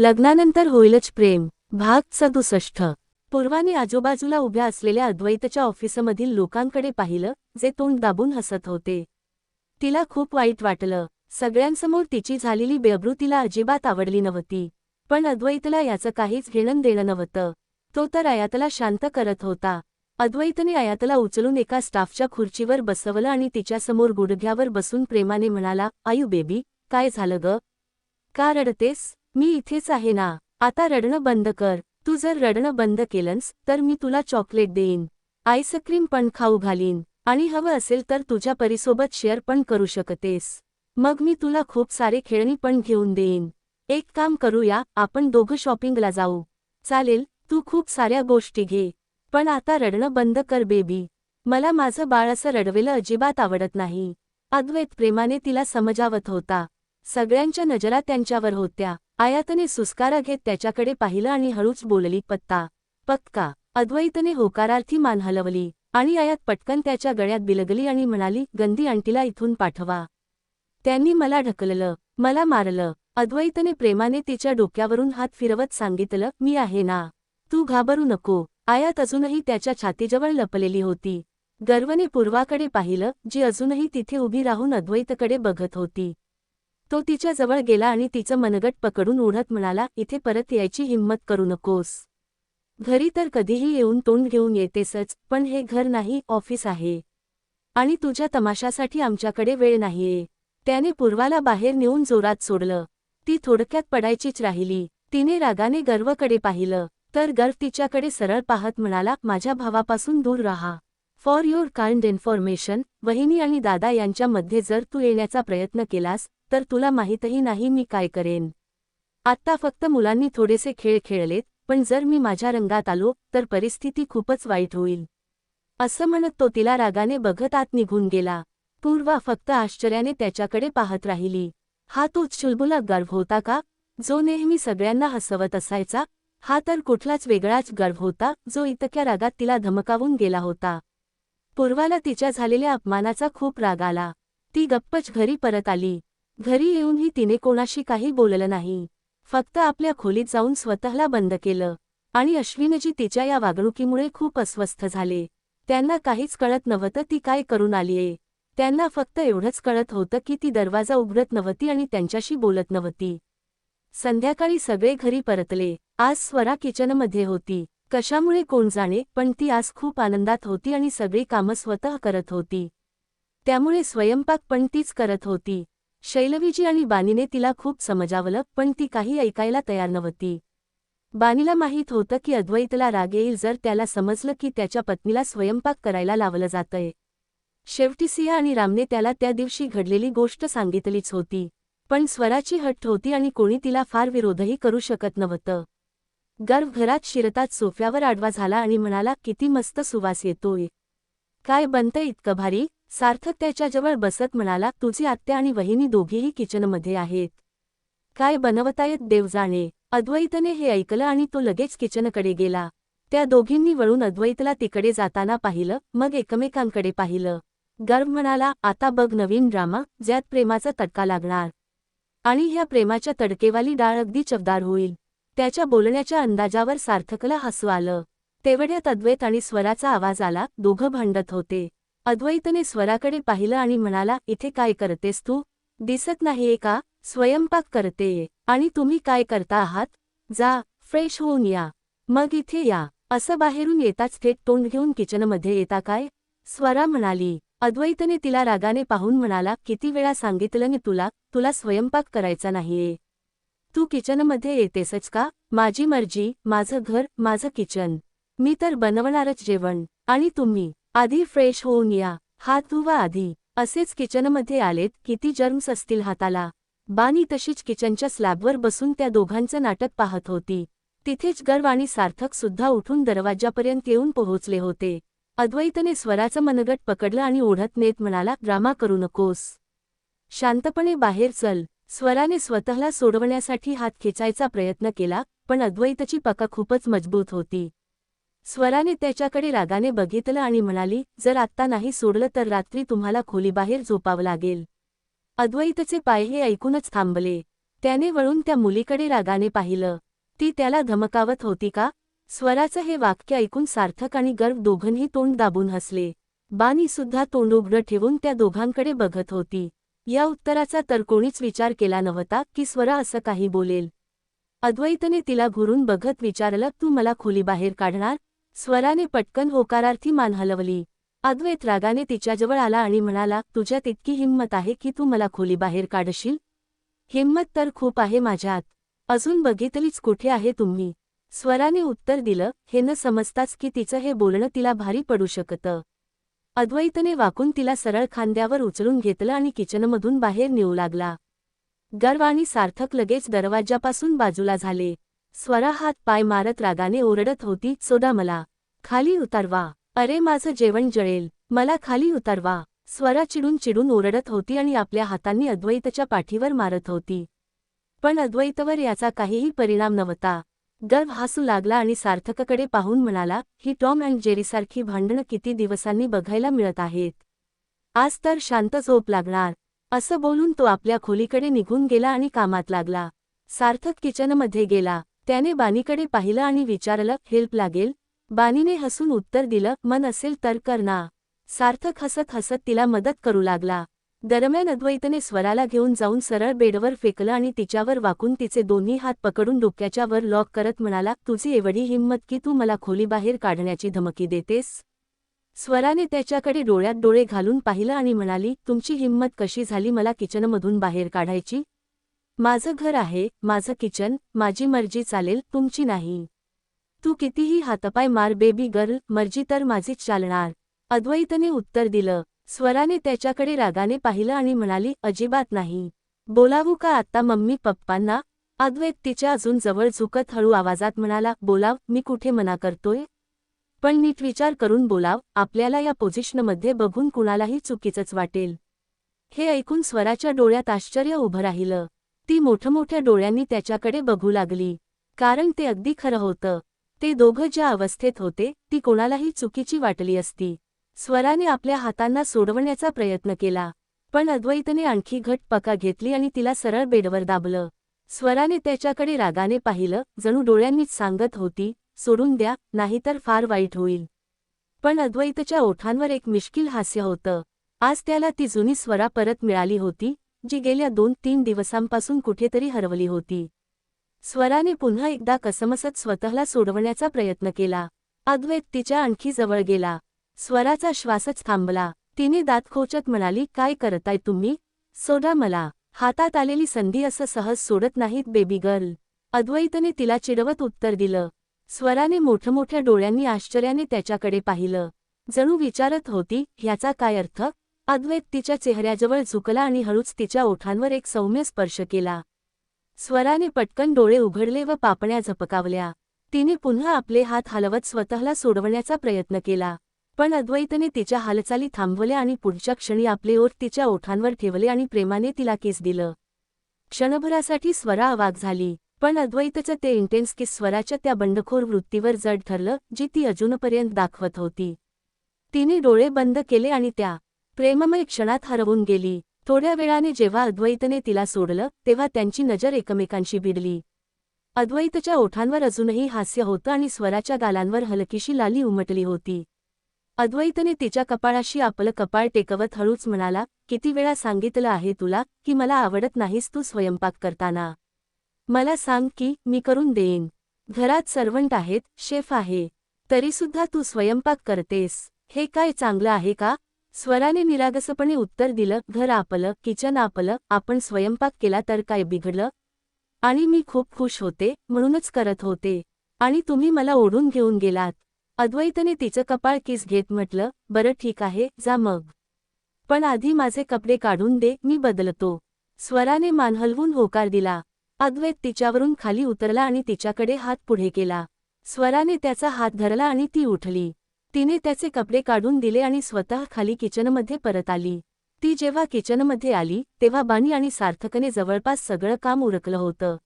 लग्नानंतर होईलच प्रेम. भाग सदुसष्ट. पूर्वाने आजूबाजूला उभ्या असलेल्या अद्वैतच्या ऑफिसमधील लोकांकडे पाहिलं जे तोंड दाबून हसत होते. तिला खूप वाईट वाटलं. सगळ्यांसमोर तिची झालेली बेअब्रू तिला अजिबात आवडली नव्हती. पण अद्वैतला याचं काहीच घेणं देणं नव्हतं. तो तर आयातला शांत करत होता. अद्वैतने आयातला उचलून एका स्टाफच्या खुर्चीवर बसवलं आणि तिच्यासमोर गुडघ्यावर बसून प्रेमाने म्हणाला आयु बेबी काय झालं ग? का रडतेस? मी इथेच आहे ना. आता रडणं बंद कर. तू जर रडणं बंद केलंस तर मी तुला चॉकलेट देईन. आईस्क्रीम पण खाऊ घालीन. आणि हवं असेल तर तुझ्या परीसोबत शेअर पण करू शकतेस. मग मी तुला खूप सारे खेळणी पण घेऊन देईन. एक काम करूया आपण दोघं शॉपिंगला जाऊ. चालेल तू खूप साऱ्या गोष्टी घे. पण आता रडणं बंद कर बेबी. मला माझं बाळ असं रडवेलं अजिबात आवडत नाही. अद्वैत प्रेमाने तिला समजावत होता. सगळ्यांच्या नजरा त्यांच्यावर होत्या. आयातने सुस्कारा घेत त्याच्याकडे पाहिलं आणि हळूच बोलली पत्ता पक्का. अद्वैतने होकारार्थी मान हलवली आणि आयात पटकन त्याच्या गळ्यात बिलगली आणि म्हणाली गंदी आंटीला इथून पाठवा. त्यांनी मला ढकललं मला मारलं. अद्वैतने प्रेमाने तिच्या डोक्यावरून हात फिरवत सांगितलं मी आहे ना तू घाबरू नको. आयात अजूनही त्याच्या छातीजवळ लपलेली होती. गर्वने पूर्वाकडे पाहिलं जी अजूनही तिथे उभी राहून अद्वैतकडे बघत होती. तो तिच्या जवळ गेला आणि तिचं मनगट पकडून ओढत म्हणाला इथे परत यायची हिंमत करू नकोस. घरी तर कधीही येऊन तोंड घेऊन येतेसच पण हे घर नाही ऑफिस आहे. आणि तुझ्या तमाशासाठी आमच्याकडे वेळ नाहीये. त्याने पूर्वाला बाहेर नेऊन जोरात सोडलं. ती थोडक्यात पडायचीच राहिली. तिने रागाने गर्वकडे पाहिलं. तर गर्व तिच्याकडे सरळ पाहत म्हणाला माझ्या भावापासून दूर राहा. फॉर युअर काइंड इन्फॉर्मेशन वहिनी आणि दादा यांच्यामध्ये जर तू येण्याचा प्रयत्न केलास तर तुला माहीतही नाही मी काय करेन. आत्ता फक्त मुलांनी थोडेसे खेळ खेळलेत पण जर मी माझ्या रंगात आलो तर परिस्थिती खूपच वाईट होईल. असं म्हणत तो तिला रागाने बघत आत निघून गेला. पूर्वा फक्त आश्चर्याने त्याच्याकडे पाहत राहिली. हा तोच चुलबुला गर्व होता का? जो नेहमी सगळ्यांना हसवत असायचा. हा तर कुठलाच वेगळाच गर्व होता जो इतक्या रागात तिला धमकावून गेला होता. पूर्वाला तिच्या झालेल्या अपमानाचा खूप राग आला. ती गप्पच घरी परत आली. घरी येऊनही तिने कोणाशी काही बोललं नाही. फक्त आपल्या खोलीत जाऊन स्वतःला बंद केलं. आणि अश्विनजी तिच्या या वागणुकीमुळे खूप अस्वस्थ झाले. त्यांना काहीच कळत नव्हतं ती काय करून आलीये. त्यांना फक्त एवढंच कळत होतं की ती दरवाजा उघडत नव्हती आणि त्यांच्याशी बोलत नव्हती. संध्याकाळी सगळे घरी परतले. आज स्वरा किचनमध्ये होती. कशामुळे कोण जाणे पण ती आज खूप आनंदात होती आणि सगळी कामं स्वतः करत होती. त्यामुळे स्वयंपाक पण तीच करत होती. शैलवीजी आणि बानीने तिला खूप समजावलं पण ती काही ऐकायला तयार नव्हती. बानीला माहीत होतं की अद्वैतला राग येईल जर त्याला समजलं की त्याच्या पत्नीला स्वयंपाक करायला लावलं जातंय. शेवटी सिया आणि रामने त्याला त्या दिवशी घडलेली गोष्ट सांगितलीच होती. पण स्वराची हट्ट होती आणि कोणी तिला फार विरोधही करू शकत नव्हतं. गर्भ घरात शिरतात सोफ्यावर आडवा झाला आणि म्हणाला किती मस्त सुवास येतोय. काय बनतंय इतकं भारी? सार्थक त्याच्याजवळ बसत म्हणाला तुझी आत्या आणि वहिनी दोघीही किचनमध्ये आहेत. काय बनवतायत देव जाणे अद्वैतने हे ऐकलं आणि तो लगेच किचनकडे गेला. त्या दोघींनी वळून अद्वैतला तिकडे जाताना पाहिलं मग एकमेकांकडे पाहिलं. गर्व म्हणाला आता बघ नवीन ड्रामा ज्यात प्रेमाचा तडका लागणार. आणि ह्या प्रेमाच्या तडकेवाली डाळ अगदी चवदार होईल. त्याच्या बोलण्याच्या अंदाजावर सार्थकला हसू आलं. तेवढ्यात अद्वैत आणि स्वराचा आवाज आला दोघं भांडत होते. अद्वैतने स्वराकडे पाहिलं आणि म्हणाला इथे काय करतेस तू? दिसत नाहीये का? स्वयंपाक करतेय आणि तुम्ही काय करता आहात? जा फ्रेश होऊन या. मग इथे या. असं बाहेरून येताच थेट तोंड घेऊन किचनमध्ये येता काय? स्वरा म्हणाली. अद्वैतने तिला रागाने पाहून म्हणाला किती वेळा सांगितलं मी तुला? तुला स्वयंपाक करायचा नाहीये तू किचनमध्ये येतेसच का? माझी मर्जी माझं घर माझं किचन. मी तर बनवणारच जेवण. आणि तुम्ही? आधी फ्रेश होऊन या. हात धुवा आधी. असेच किचनमध्ये आलेत किती जर्म्स असतील हाताला. बानी तशीच किचनच्या स्लॅबवर बसून त्या दोघांचं नाटक पाहत होती. तिथेच गर्व आणि सार्थक सुद्धा उठून दरवाजापर्यंत येऊन पोहोचले होते. अद्वैतने स्वराचं मनगट पकडलं आणि ओढत नेत म्हणाला ड्रामा करू नकोस. शांतपणे बाहेर चल. स्वराने स्वतःला सोडवण्यासाठी हात खेचायचा प्रयत्न केला पण अद्वैतची पका खूपच मजबूत होती. स्वराने त्याच्याकडे रागाने बघितलं आणि म्हणाली जर आत्ता नाही सोडलं तर रात्री तुम्हाला खोलीबाहेर झोपावं लागेल. अद्वैतचे पाय हे ऐकूनच थांबले. त्याने वळून त्या मुलीकडे रागाने पाहिलं. ती त्याला धमकावत होती का? स्वराचं हे वाक्य ऐकून सार्थक आणि गर्व दोघंही तोंड दाबून हसले. बानी सुद्धा तोंड उघडं ठेवून त्या दोघांकडे बघत होती. या उत्तराचा तर कोणीच विचार केला नव्हता की स्वरा असं काही बोलेल. अद्वैतने तिला घुरून बघत विचारलं तू मला खोलीबाहेर काढणार? स्वराने पटकन होकारार्थी मान हलवली. अद्वैत रागाने तिच्याजवळ आला आणि म्हणाला तुझ्यात इतकी हिंमत आहे की तू मला खोली बाहेर काढशील? हिंमत तर खूप आहे माझ्यात. अजून बघितलीच कुठे आहे तुम्ही स्वराने उत्तर दिलं हे न समजताच की तिचं हे बोलणं तिला भारी पडू शकतं अद्वैतने वाकून तिला सरळ खांद्यावर उचलून घेतलं आणि किचनमधून बाहेर नेऊ लागला. गर्व आणि सार्थक लगेच दरवाजापासून बाजूला झाले. स्वरा हात पाय मारत रागाने ओरडत होती सोडा मला खाली उतारवा. अरे माझं जेवण जळेल मला खाली उतारवा. स्वरा चिडून चिडून ओरडत होती आणि आपल्या हातांनी अद्वैतच्या पाठीवर मारत होती. पण अद्वैतवर याचा काहीही परिणाम नव्हता. गर्व हसू लागला आणि सार्थककडे पाहून म्हणाला ही टॉम अँड जेरीसारखी भांडणं किती दिवसांनी बघायला मिळत आहेत. आज तर शांत झोप लागणार. असं बोलून तो आपल्या खोलीकडे निघून गेला आणि कामात लागला. सार्थक किचनमध्ये गेला. त्याने बानीकडे पाहिलं आणि विचारलं हेल्प लागेल? बानीने हसून उत्तर दिलं मन असेल तर कर ना. सार्थक हसत हसत तिला मदत करू लागला. दरम्यान अद्वैतने स्वराला घेऊन जाऊन सरळ बेडवर फेकलं आणि तिच्यावर वाकून तिचे दोन्ही हात पकडून डोक्याच्या वर लॉक करत म्हणाला तुझी एवढी हिंमत की तू मला खोलीबाहेर काढण्याची धमकी देतेस? स्वराने त्याच्याकडे डोळ्यात डोळे घालून पाहिलं आणि म्हणाली तुमची हिंमत कशी झाली मला किचनमधून बाहेर काढायची? माझं घर आहे माझं किचन माझी मर्जी चालेल तुमची नाही. तू कितीही हातपाय मार बेबी गर्ल मर्जी तर माझीच चालणार. अद्वैतने उत्तर दिलं. स्वराने त्याच्याकडे रागाने पाहिलं आणि म्हणाली अजिबात नाही. बोलावू का आत्ता मम्मी पप्पांना? अद्वैत तिच्या अजून जवळ झुकत हळू आवाजात म्हणाला बोलाव मी कुठे मना करतोय? पण नीट विचार करून बोलाव आपल्याला या पोझिशनमध्ये बघून कुणालाही चुकीचंच वाटेल. हे ऐकून स्वराच्या डोळ्यात आश्चर्य उभं राहिलं. ती मोठमोठ्या डोळ्यांनी त्याच्याकडे बघू लागली. कारण ते अगदी खरं होतं. ते दोघं ज्या अवस्थेत होते ती कोणालाही चुकीची वाटली असती. स्वराने आपल्या हातांना सोडवण्याचा प्रयत्न केला. पण अद्वैतने आणखी घट पका घेतली आणि तिला सरळ बेडवर दाबलं. स्वराने त्याच्याकडे रागाने पाहिलं जणू डोळ्यांनीच सांगत होती सोडून द्या नाहीतर फार वाईट होईल. पण अद्वैतच्या ओठांवर एक मिश्किल हास्य होतं. आज त्याला ती जुनी स्वरा परत मिळाली होती जी गेल्या दोन तीन दिवसांपासून कुठेतरी हरवली होती. स्वराने पुन्हा एकदा कसमसत स्वतःला सोडवण्याचा प्रयत्न केला. अद्वैत तिच्या आणखी जवळ गेला. स्वराचा श्वासच थांबला. तिने दात खोचत म्हणाली काय करताय तुम्ही? सोडा मला. हातात आलेली संधी असं सहज सोडत नाहीत बेबी गर्ल. अद्वैतने तिला चिडवत उत्तर दिलं. स्वराने मोठमोठ्या डोळ्यांनी आश्चर्याने त्याच्याकडे पाहिलं. जणू विचारत होती ह्याचा काय अर्थ? अद्वैत तिच्या चेहऱ्याजवळ झुकला आणि हळूच तिच्या ओठांवर एक सौम्य स्पर्श केला. स्वराने पटकन डोळे उघडले व पापण्या झपकावल्या. तिने पुन्हा आपले हात हलवत स्वतःला सोडवण्याचा प्रयत्न केला. पण अद्वैतने तिच्या हालचाली थांबवल्या आणि पुढच्या क्षणी आपले ओठ तिच्या ओठांवर ठेवले आणि प्रेमाने तिला किस दिलं. क्षणभरासाठी स्वरा अवाक झाली पण अद्वैतचं ते इंटेन्स किस स्वराच्या त्या बंडखोर वृत्तीवर जड ठरलं जी ती अजूनपर्यंत दाखवत होती. तिने डोळे बंद केले आणि त्या प्रेममय क्षणात हरवून गेली. थोड्या वेळाने जेव्हा अद्वैतने तिला सोडलं तेव्हा त्यांची नजर एकमेकांशी भिडली अद्वैतच्या ओठांवर अजूनही हास्य होतं आणि स्वराच्या गालांवर हलकीशी लाली उमटली होती. अद्वैतने तिच्या कपाळाशी आपलं कपाळ टेकवत हळूच म्हणाला किती वेळा सांगितलं आहे तुला की मला आवडत नाहीस तू स्वयंपाक करताना. मला सांग की मी करून देईन. घरात सर्वंट आहेत शेफ आहे. तरीसुद्धा तू स्वयंपाक करतेस. हे काय चांगलं आहे का? स्वराने निरागसपणे उत्तर दिलं घर आपलं किचन आपलं आपण स्वयंपाक केला तर काय बिघडलं? आणि मी खूप खुश होते म्हणूनच करत होते. आणि तुम्ही मला ओढून घेऊन गेलात. अद्वैतने तिचं कपाळ किस घेत म्हटलं बरं ठीक आहे जा मग. पण आधी माझे कपडे काढून दे मी बदलतो. स्वराने मान हलवून होकार दिला. अद्वैत तिच्यावरून खाली उतरला आणि तिच्याकडे हात पुढे केला. स्वराने त्याचा हात धरला आणि ती उठली. तिने त्याचे कपडे काढून दिले आणि स्वतः खाली किचनमध्ये परत आली. ती जेव्हा किचनमध्ये आली तेव्हा बानी आणि सार्थकने जवळपास सगळं काम उरकलं होतं.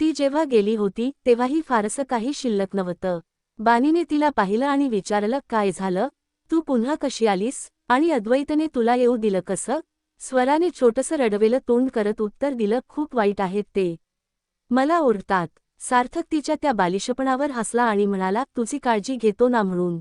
ती जेव्हा गेली होती तेव्हाही फारसं काही शिल्लक नव्हतं. बानीने तिला पाहिलं आणि विचारलं काय झालं? तू पुन्हा कशी आलीस? आणि अद्वैतने तुला येऊ दिलं कसं स्वराने छोटसं रडवेलं तोंड करत उत्तर दिलं खूप वाईट आहेत ते. मला ओरतात सार्थक तिच्या त्या बालिशपणावर हसला आणि म्हणाला तुझी काळजी घेतो ना म्हणून.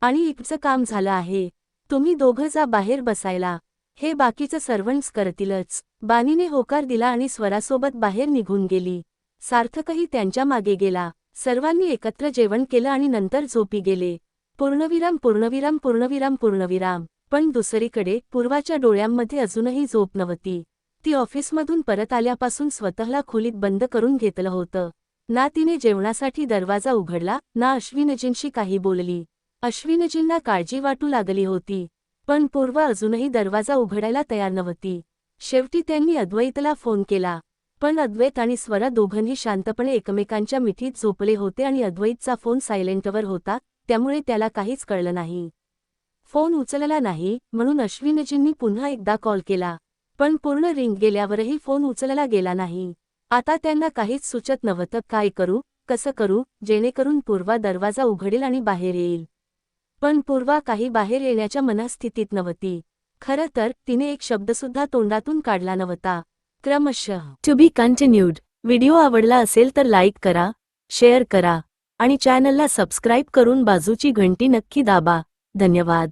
आणि इकचं काम झालं आहे. तुम्ही दोघं जा बाहेर बसायला. हे बाकीचं सर्वंट्स करतीलच. बानीने होकार दिला आणि स्वरासोबत बाहेर निघून गेली. सार्थकही त्यांच्या मागे गेला. सर्वांनी एकत्र जेवण केलं आणि नंतर झोपी गेले. पूर्णविराम पूर्णविराम पूर्णविराम पूर्णविराम. पण दुसरीकडे पूर्वाच्या डोळ्यांमध्ये अजूनही झोप नव्हती. ती ऑफिसमधून परत आल्यापासून स्वतःला खोलीत बंद करून घेतलं होतं. ना तिने जेवणासाठी दरवाजा उघडला ना अश्विनजींशी काही बोलली. अश्विनजींना काळजी वाटू लागली होती पण पूर्वा अजूनही दरवाजा उघडायला तयार नव्हती. शेवटी त्यांनी अद्वैतला फोन केला पण अद्वैत आणि स्वरा दोघंही शांतपणे एकमेकांच्या मिठीत झोपले होते आणि अद्वैतचा फोन सायलेंटवर होता त्यामुळे त्याला काहीच कळलं नाही. फोन उचलला नाही म्हणून अश्विनजींनी पुन्हा एकदा कॉल केला पण पूर्ण रिंग गेल्यावरही फोन उचलला गेला नाही. आता त्यांना काहीच सुचत नव्हतं काय करू कसं करू जेणेकरून पूर्वा दरवाजा उघडेल आणि बाहेर येईल. पण पूर्वा काही बाहेर येण्याच्या मनस्थितीत नव्हती. खरं तर तिने एक शब्दसुद्धा तोंडातून काढला नव्हता. क्रमशः टू बी कंटिन्यूड व्हिडिओ आवडला असेल तर लाईक करा शेअर करा आणि चॅनलला सबस्क्राईब करून बाजूची घंटी नक्की दाबा. धन्यवाद.